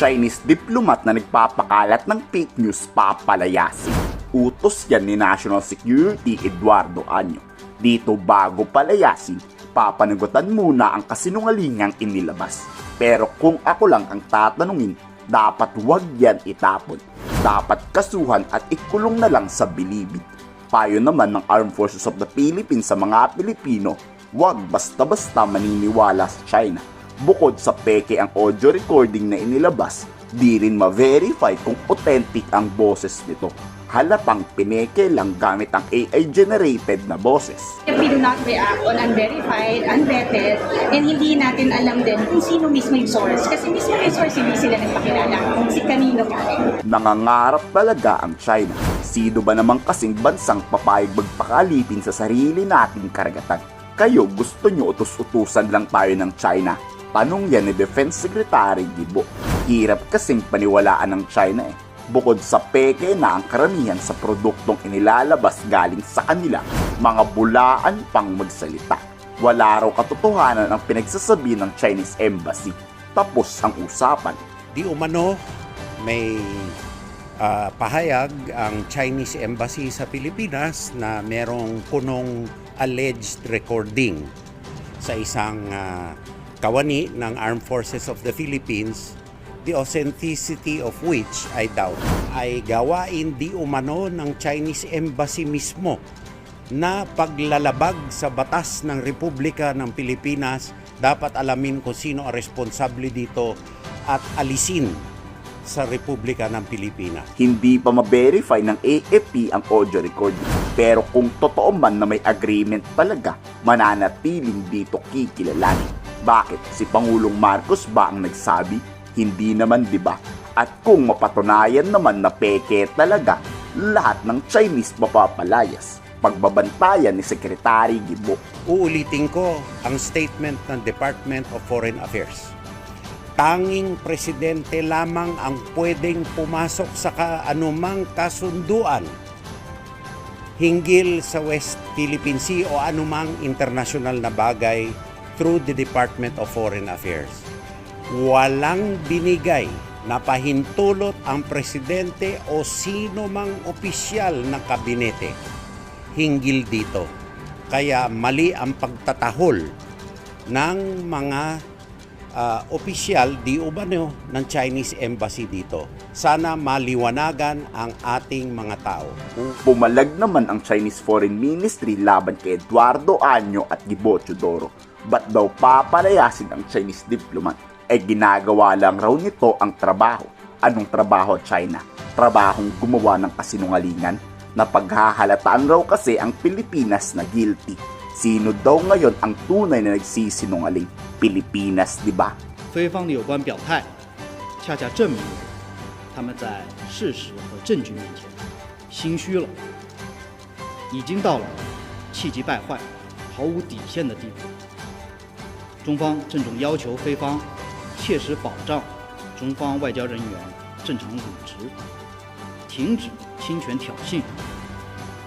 Chinese diplomat na nagpapakalat ng fake news papalayasin. Utos yan ni National Security Eduardo Anyo. Dito bago palayasin, papanagutan muna ang kasinungalingang inilabas. Pero kung ako lang ang tatanungin, dapat wag yan itapon. Dapat kasuhan at ikulong na lang sa bilibid. Payo naman ng Armed Forces of the Philippines sa mga Pilipino, wag basta-basta maniniwala sa China. Bukod sa peke ang audio recording na inilabas, di rin ma-verify kung authentic ang boses nito. Halatang pineke lang gamit ang AI-generated na boses. We do not react on unverified, unvetted, and hindi natin alam din kung sino mismo yung source. Kasi mismo yung source, hindi sila nagpakilala kung si kanino galing. Nangangarap talaga ang China. Sino ba naman kasing bansang papayag magpakalipin sa sarili nating karagatan? Kayo gusto nyo utos-utusan lang tayo ng China? Tanong yan ni Defense Secretary Gibo. Hirap kasing paniwalaan ng China eh. Bukod sa peke na ang karamihan sa produktong inilalabas galing sa kanila, mga bulaan pang magsalita. Wala raw katotohanan ang pinagsasabi ng Chinese Embassy. Tapos ang usapan. Di umano may ah, pahayag ang Chinese Embassy sa Pilipinas na merong punong alleged recording sa isang ah, kawani ng Armed Forces of the Philippines the authenticity of which I doubt ay gawain di umano ng Chinese Embassy mismo na paglalabag sa batas ng Republika ng Pilipinas dapat alamin kung sino ang responsable dito at alisin sa Republika ng Pilipinas. hindi pa ma-verify ng AFP ang audio recording. Pero kung totoo man na may agreement talaga, mananatiling dito kikilalanin. Bakit? Si Pangulong Marcos ba ang nagsabi? Hindi naman, di ba? At kung mapatunayan naman na peke talaga, lahat ng Chinese mapapalayas. Pagbabantayan ni Secretary Gibo. Uulitin ko ang statement ng Department of Foreign Affairs. Tanging presidente lamang ang pwedeng pumasok sa anumang kasunduan hinggil sa West Philippine Sea o anumang international na bagay through the Department of Foreign Affairs. Walang binigay na pahintulot ang presidente o sino mang opisyal ng kabinete hinggil dito. Kaya mali ang pagtatahol ng mga ah, opisyal di umano ng Chinese Embassy dito. Sana maliwanagan ang ating mga tao. Pumalag naman ang Chinese Foreign Ministry laban kay Eduardo Anyo at Gibo Chodoro Ba't daw papalayasin ang Chinese diplomat? Eh ginagawa lang raw nito ang trabaho. Anong trabaho China? Trabahong gumawa ng kasinungalingan? Na paghahalataan raw kasi ang Pilipinas na guilty. Sino daw ngayon ang tunay na nagsisinungaling? Pilipinas, di ba? 菲方的有关表态，恰恰证明了他们在事实和证据面前心虚了，已经到了气急败坏、毫无底线的地步。 中方郑重要求菲方切实保障中方外交人员正常履职，停止侵权挑衅，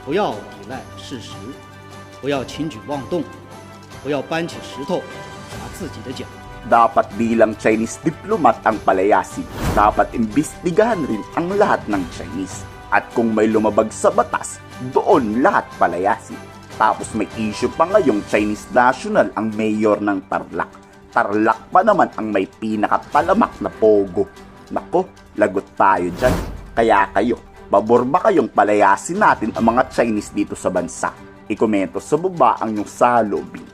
不要抵赖事实，不要轻举妄动，不要搬起石头砸自己的脚。 dapat bilang Chinese diplomat ang palayasin. Dapat imbestigahan rin ang lahat ng Chinese. At kung may lumabag sa batas, doon lahat palayasin. Tapos may issue pa ngayong Chinese national ang mayor ng Tarlac. Tarlac pa naman ang may pinakapalamak na pogo. Nako, lagot tayo dyan. Kaya kayo, pabor ba kayong palayasin natin ang mga Chinese dito sa bansa? Ikomento sa baba ang inyong salubin.